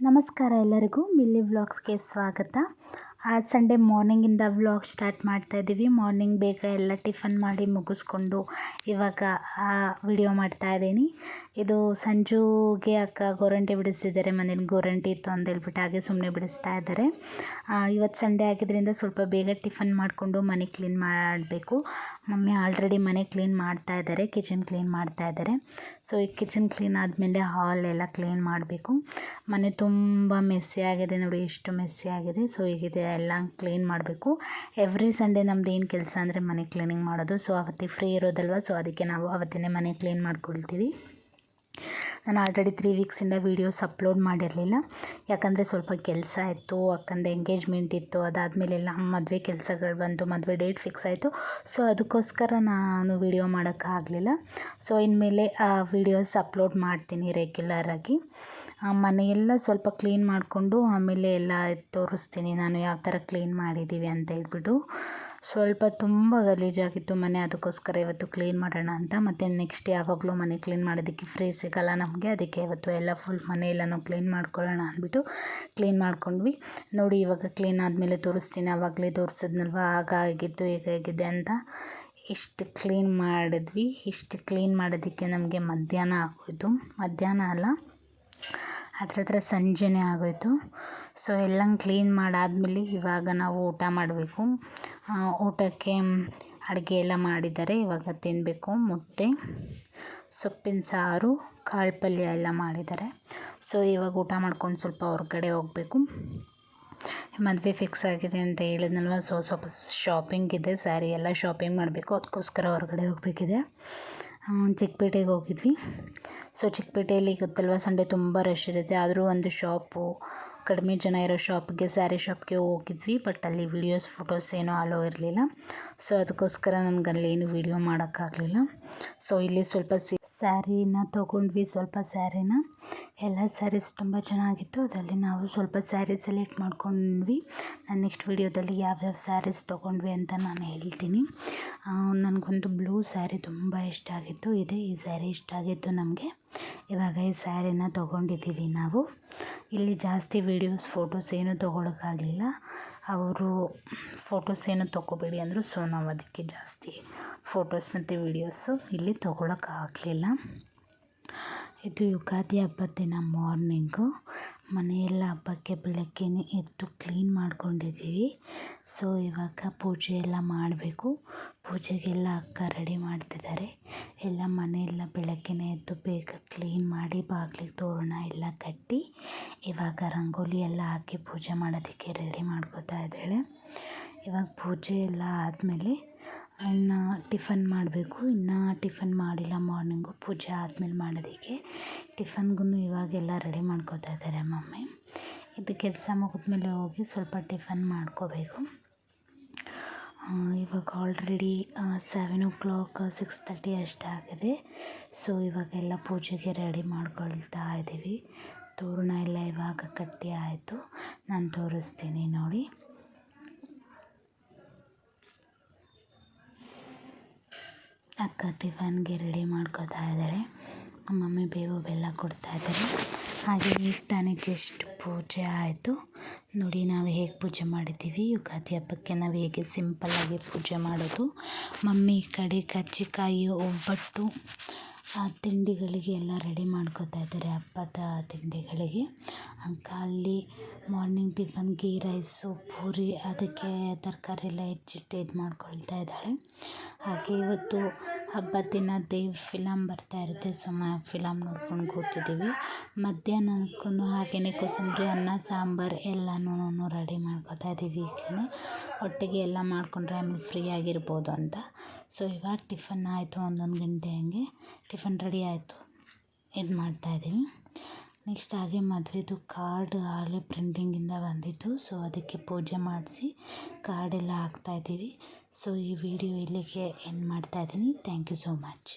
ನಮಸ್ಕಾರ ಎಲ್ಲರಿಗೂ ಮಿಲ್ಲಿ ವ್ಲಾಗ್ಸ್ಗೆ ಸ್ವಾಗತ. ಸಂಡೇ ಮಾರ್ನಿಂಗಿಂದ ವ್ಲಾಗ್ ಸ್ಟಾರ್ಟ್ ಮಾಡ್ತಾ ಇದ್ದೀವಿ. ಮಾರ್ನಿಂಗ್ ಬೇಗ ಎಲ್ಲ ಟಿಫನ್ ಮಾಡಿ ಮುಗಿಸ್ಕೊಂಡು ಇವಾಗ ವಿಡಿಯೋ ಮಾಡ್ತಾ ಇದ್ದೀನಿ. ಇದು ಸಂಜುಗೆ ಅಕ್ಕ ಗೋರಂಟಿ ಬಿಡಿಸ್ತಿದ್ದಾರೆ ಮನೇಲಿ ಗೋರಂಟಿ ಇತ್ತು ಅಂತ ಹೇಳ್ಬಿಟ್ಟು ಹಾಗೆ ಸುಮ್ಮನೆ ಬಿಡಿಸ್ತಾ ಇದ್ದಾರೆ. ಇವತ್ತು ಸಂಡೇ ಆಗಿದ್ದರಿಂದ ಸ್ವಲ್ಪ ಬೇಗ ಟಿಫನ್ ಮಾಡಿಕೊಂಡು ಮನೆ ಕ್ಲೀನ್ ಮಾಡಬೇಕು. ಮಮ್ಮಿ ಆಲ್ರೆಡಿ ಮನೆ ಕ್ಲೀನ್ ಮಾಡ್ತಾ ಇದ್ದಾರೆ. ಕಿಚನ್ ಕ್ಲೀನ್ ಮಾಡ್ತಾ ಇದ್ದಾರೆ. ಸೊ, ಈ ಕಿಚನ್ ಕ್ಲೀನ್ ಆದಮೇಲೆ ಹಾಲ್ ಎಲ್ಲ ಕ್ಲೀನ್ ಮಾಡಬೇಕು. ಮನೆ ತುಂಬ ಮೆಸ್ಸಿ ಆಗಿದೆ ನೋಡಿ ಎಷ್ಟು ಮೆಸ್ಸಿ ಆಗಿದೆ. ಸೊ ಈಗಿದೆ ಎಲ್ಲ ಕ್ಲೀನ್ ಮಾಡಬೇಕು. ಎವ್ರಿ ಸಂಡೇ ನಮ್ದು ಏನು ಕೆಲಸ ಅಂದರೆ ಮನೆ ಕ್ಲೀನಿಂಗ್ ಮಾಡೋದು. ಸೊ ಅವತ್ತಿಗೆ ಫ್ರೀ ಇರೋದಲ್ವ? ಸೊ ಅದಕ್ಕೆ ನಾವು ಅವತ್ತಿನೇ ಮನೆ ಕ್ಲೀನ್ ಮಾಡ್ಕೊಳ್ತೀವಿ. ನಾನು ಆಲ್ರೆಡಿ ತ್ರೀ ವೀಕ್ಸಿಂದ ವೀಡಿಯೋಸ್ ಅಪ್ಲೋಡ್ ಮಾಡಿರಲಿಲ್ಲ. ಯಾಕಂದರೆ ಸ್ವಲ್ಪ ಕೆಲಸ ಇತ್ತು ಅಕ್ಕಂದ ಎಂಗೇಜ್ಮೆಂಟ್ ಇತ್ತು. ಅದಾದಮೇಲೆ ಎಲ್ಲ ಮದುವೆ ಕೆಲಸಗಳು ಬಂತು. ಮದುವೆ ಡೇಟ್ ಫಿಕ್ಸ್ ಆಯಿತು. ಸೊ ಅದಕ್ಕೋಸ್ಕರ ನಾನು ವೀಡಿಯೋ ಮಾಡೋಕ್ಕಾಗಲಿಲ್ಲ. ಸೊ ಇನ್ಮೇಲೆ ವೀಡಿಯೋಸ್ ಅಪ್ಲೋಡ್ ಮಾಡ್ತೀನಿ ರೆಗ್ಯುಲರಾಗಿ ಮನೆಯೆಲ್ಲ ಸ್ವಲ್ಪ ಕ್ಲೀನ್ ಮಾಡಿಕೊಂಡು ಆಮೇಲೆ ಎಲ್ಲ ತೋರಿಸ್ತೀನಿ. ನಾನು ಯಾವ ಥರ ಕ್ಲೀನ್ ಮಾಡಿದ್ದೀವಿ ಅಂತ ಹೇಳ್ಬಿಟ್ಟು. ಸ್ವಲ್ಪ ತುಂಬ ಗಲೀಜಾಗಿತ್ತು ಮನೆ, ಅದಕ್ಕೋಸ್ಕರ ಇವತ್ತು ಕ್ಲೀನ್ ಮಾಡೋಣ ಅಂತ. ಮತ್ತು ನೆಕ್ಸ್ಟ್ ಯಾವಾಗಲೂ ಮನೆ ಕ್ಲೀನ್ ಮಾಡೋದಕ್ಕೆ ಫ್ರೀ ಸಿಗೋಲ್ಲ ನಮಗೆ. ಅದಕ್ಕೆ ಇವತ್ತು ಎಲ್ಲ ಫುಲ್ ಮನೆ ಎಲ್ಲನೂ ಕ್ಲೀನ್ ಮಾಡ್ಕೊಳ್ಳೋಣ ಅಂದ್ಬಿಟ್ಟು ಕ್ಲೀನ್ ಮಾಡ್ಕೊಂಡ್ವಿ. ನೋಡಿ, ಇವಾಗ ಕ್ಲೀನ್ ಆದಮೇಲೆ ತೋರಿಸ್ತೀನಿ. ಆವಾಗಲೇ ತೋರಿಸಿದ್ನಲ್ವ? ಆಗ ಆಗಿತ್ತು ಈಗ ಆಗಿದೆ ಅಂತ. ಇಷ್ಟು ಕ್ಲೀನ್ ಮಾಡಿದ್ವಿ. ಇಷ್ಟು ಕ್ಲೀನ್ ಮಾಡೋದಕ್ಕೆ ನಮಗೆ ಮಧ್ಯಾಹ್ನ ಆಗೋಯಿತು. ಮಧ್ಯಾಹ್ನ ಅಲ್ಲ ಹತ್ರ ಹತ್ರ ಸಂಜೆನೇ ಆಗೋಯಿತು. ಸೊ ಎಲ್ಲ ಕ್ಲೀನ್ ಮಾಡಾದ್ಮೇಲೆ ಇವಾಗ ನಾವು ಊಟ ಮಾಡಬೇಕು. ಊಟಕ್ಕೆ ಅಡುಗೆ ಎಲ್ಲ ಮಾಡಿದ್ದಾರೆ. ಇವಾಗ ತಿನ್ನಬೇಕು ಮುದ್ದೆ, ಸೊಪ್ಪಿನ ಸಾರು, ಕಾಳು ಪಲ್ಯ ಎಲ್ಲ ಮಾಡಿದ್ದಾರೆ. ಸೊ ಇವಾಗ ಊಟ ಮಾಡ್ಕೊಂಡು ಸ್ವಲ್ಪ ಹೊರಗಡೆ ಹೋಗಬೇಕು. ಮದುವೆ ಫಿಕ್ಸ್ ಆಗಿದೆ ಅಂತ ಹೇಳಿದ್ನಲ್ವ? ಸೊ ಸ್ವಲ್ಪ ಶಾಪಿಂಗ್ ಇದೆ. ಸ್ಯಾರಿ ಎಲ್ಲ ಶಾಪಿಂಗ್ ಮಾಡಬೇಕು. ಅದಕ್ಕೋಸ್ಕರ ಹೊರಗಡೆ ಹೋಗಬೇಕಿದೆ. ಚಿಕ್ಕಪೇಟೆಗೆ ಹೋಗಿದ್ವಿ. ಸೊ ಚಿಕ್ಕಪೇಟೆಯಲ್ಲಿ ಗೊತ್ತಲ್ವ ಸಂಡೆ ತುಂಬ ರಶ್ ಇರುತ್ತೆ. ಆದರೂ ಒಂದು ಶಾಪು ಕಡಿಮೆ ಜನ ಇರೋ ಶಾಪ್ಗೆ ಸ್ಯಾರಿ ಶಾಪ್ಗೆ ಹೋಗಿದ್ವಿ. ಬಟ್ ಅಲ್ಲಿ ವೀಡಿಯೋಸ್ ಫೋಟೋಸ್ ಏನೂ ಅಲೋ ಇರಲಿಲ್ಲ. ಸೊ ಅದಕ್ಕೋಸ್ಕರ ನನಗೆ ಏನು ವೀಡಿಯೋ ಮಾಡೋಕ್ಕಾಗಲಿಲ್ಲ. ಸೊ ಇಲ್ಲಿ ಸ್ವಲ್ಪ ಸಿ ಸ್ಯಾರಿನ ತೊಗೊಂಡ್ವಿ, ಸ್ವಲ್ಪ ಸ್ಯಾರಿನ ಎಲ್ಲ ಸ್ಯಾರೀಸ್ ತುಂಬ ಚೆನ್ನಾಗಿತ್ತು. ಅದರಲ್ಲಿ ನಾವು ಸ್ವಲ್ಪ ಸ್ಯಾರಿ ಸೆಲೆಕ್ಟ್ ಮಾಡ್ಕೊಂಡ್ವಿ. ನಾನು ನೆಕ್ಸ್ಟ್ ವೀಡಿಯೋದಲ್ಲಿ ಯಾವ್ಯಾವ ಸ್ಯಾರೀಸ್ ತೊಗೊಂಡ್ವಿ ಅಂತ ನಾನು ಹೇಳ್ತೀನಿ. ನನಗೊಂದು ಬ್ಲೂ ಸ್ಯಾರಿ ತುಂಬ ಇಷ್ಟ ಆಗಿತ್ತು. ಇದೆ ಈ ಸ್ಯಾರಿ ಇಷ್ಟ ಆಗಿತ್ತು ನಮಗೆ. ಇವಾಗ ಈ ಸ್ಯಾರಿನ ತೊಗೊಂಡಿದ್ದೀವಿ ನಾವು. ಇಲ್ಲಿ ಜಾಸ್ತಿ ವೀಡಿಯೋಸ್ ಫೋಟೋಸ್ ಏನೂ ತೊಗೊಳಕ್ಕಾಗಲಿಲ್ಲ. ಅವರು ಫೋಟೋಸ್ ಏನು ತೊಗೋಬೇಡಿ ಅಂದರು ಸೊ ನಾವು ಅದಕ್ಕೆ ಜಾಸ್ತಿ ಫೋಟೋಸ್ ಮತ್ತು ವೀಡಿಯೋಸು ಇಲ್ಲಿ ತೊಗೊಳಕ್ಕಾಗಲಿಲ್ಲ. ಇದು ಯುಗಾದಿ ಹಬ್ಬದ ದಿನ ಮಾರ್ನಿಂಗು ಮನೆಯೆಲ್ಲ ಹಬ್ಬಕ್ಕೆ ಬೆಳಗ್ಗೆನೇ ಎದ್ದು ಕ್ಲೀನ್ ಮಾಡ್ಕೊಂಡಿದ್ದೀವಿ. ಸೊ ಇವಾಗ ಪೂಜೆ ಎಲ್ಲ ಮಾಡಬೇಕು. ಪೂಜೆಗೆಲ್ಲ ಅಕ್ಕ ರೆಡಿ ಮಾಡ್ತಿದ್ದಾರೆ. ಎಲ್ಲ ಮನೆಯೆಲ್ಲ ಬೆಳಗ್ಗೆನೆ ಎದ್ದು ಬೇಗ ಕ್ಲೀನ್ ಮಾಡಿ ಬಾಗಿಲಿಗೆ ತೋರಣ ಎಲ್ಲ ಕಟ್ಟಿ ಇವಾಗ ರಂಗೋಲಿ ಎಲ್ಲ ಹಾಕಿ ಪೂಜೆ ಮಾಡೋದಕ್ಕೆ ರೆಡಿ ಮಾಡ್ಕೋತಾ ಇದ್ದಾಳೆ. ಇವಾಗ ಪೂಜೆ ಎಲ್ಲ ಆದಮೇಲೆ ಇನ್ನು ಟಿಫನ್ ಮಾಡಬೇಕು. ಇನ್ನು ಟಿಫನ್ ಮಾಡಿಲ್ಲ ಮಾರ್ನಿಂಗು. ಪೂಜೆ ಆದಮೇಲೆ ಮಾಡೋದಕ್ಕೆ. ಟಿಫನ್ಗೂ ಇವಾಗೆಲ್ಲ ರೆಡಿ ಮಾಡ್ಕೋತಾ ಇದ್ದಾರೆ ಮಮ್ಮಿ. ಇದು ಕೆಲಸ ಮುಗಿದ್ಮೇಲೆ ಹೋಗಿ ಸ್ವಲ್ಪ ಟಿಫನ್ ಮಾಡ್ಕೋಬೇಕು. ಇವಾಗ already seven o'clock six thirty ಅಷ್ಟಾಗಿದೆ so ಇವಾಗೆಲ್ಲ ಪೂಜೆಗೆ ರೆಡಿ ಮಾಡ್ಕೊಳ್ತಾ ಇದ್ದೀವಿ ತೋರಣ ಎಲ್ಲ ಇವಾಗ ಕಟ್ಟಿ ಆಯಿತು. ನಾನು ತೋರಿಸ್ತೀನಿ ನೋಡಿ. ಅಕ್ಕ ಟಿಫನ್ಗೆ ರೆಡಿ ಮಾಡ್ಕೋತಾ ಇದ್ದಾಳೆ. ಮಮ್ಮಿ ಬೇವು ಬೆಲ್ಲ ಕೊಡ್ತಾ ಇದ್ದಾರೆ. ಹಾಗೆ ಈಗ ತಾನೇ ಜಸ್ಟ್ ಪೂಜೆ ಆಯಿತು. ನೋಡಿ, ನಾವು ಹೇಗೆ ಪೂಜೆ ಮಾಡಿದ್ದೀವಿ. ಯುಗಾದಿ ಹಬ್ಬಕ್ಕೆ ನಾವು ಹೇಗೆ ಸಿಂಪಲ್ಲಾಗಿ ಪೂಜೆ ಮಾಡೋದು. ಮಮ್ಮಿ ಕಡೆ ಕರ್ಜಿಕಾಯಿ, ಒಬ್ಬಟ್ಟು ತಿಂಡಿಗಳಿಗೆ ಎಲ್ಲ ರೆಡಿ ಮಾಡ್ಕೋತಾ ಇದ್ದಾರೆ. ಹಬ್ಬದ ತಿಂಡಿಗಳಿಗೆ. ಅಲ್ಲಿ morning tiffin ghee rice puri, ಅದಕ್ಕೆ ತರಕಾರಿ ಎಲ್ಲ ಹೆಚ್ಚಿಟ್ಟು ಇದು ಮಾಡ್ಕೊಳ್ತಾ ಇದ್ದಾಳೆ. ಹಾಗೆ ಇವತ್ತು ಹಬ್ಬದ ದಿನ ದೇವ್ರ ಫಿಲಮ್ ಬರ್ತಾ ಇರುತ್ತೆ. ಸುಮಾರು ಫಿಲಮ್ ನೋಡ್ಕೊಂಡು ಕೂತಿದ್ದೀವಿ. ಮಧ್ಯಾಹ್ನಕ್ಕೂ ಹಾಗೆಯೇ ಕೋಸಂಬರಿ, ಅನ್ನ, ಸಾಂಬಾರು ಎಲ್ಲನೂ ರೆಡಿ ಮಾಡ್ಕೋತಾ ಇದ್ದೀವಿ ಈಗಲೇ. ಒಟ್ಟಿಗೆ ಎಲ್ಲ ಮಾಡಿಕೊಂಡ್ರೆ ಆಮೇಲೆ ಫ್ರೀ ಆಗಿರ್ಬೋದು ಅಂತ. ಸೊ ಇವಾಗ ಟಿಫನ್ ಆಯಿತು ಒಂದೊಂದು ಗಂಟೆ ಹಂಗೆ. ಟಿಫನ್ ರೆಡಿ ಆಯಿತು. ಇದು ಮಾಡ್ತಾಯಿದ್ದೀವಿ ನೆಕ್ಸ್ಟ್ ಹಾಗೆ ಮದುವೆದು ಕಾರ್ಡ್ ಆಗಲೇ ಪ್ರಿಂಟಿಂಗಿಂದ ಬಂದಿತ್ತು ಸೊ ಅದಕ್ಕೆ ಪೂಜೆ ಮಾಡಿಸಿ ಕಾರ್ಡೆಲ್ಲ ಹಾಕ್ತಾಯಿದ್ದೀವಿ ಸೊ ಈ ವಿಡಿಯೋ ಇಲ್ಲಿಗೆ ಎಂಡ್ ಮಾಡ್ತಾಯಿದ್ದೀನಿ ಥ್ಯಾಂಕ್ ಯು ಸೋ ಮಚ್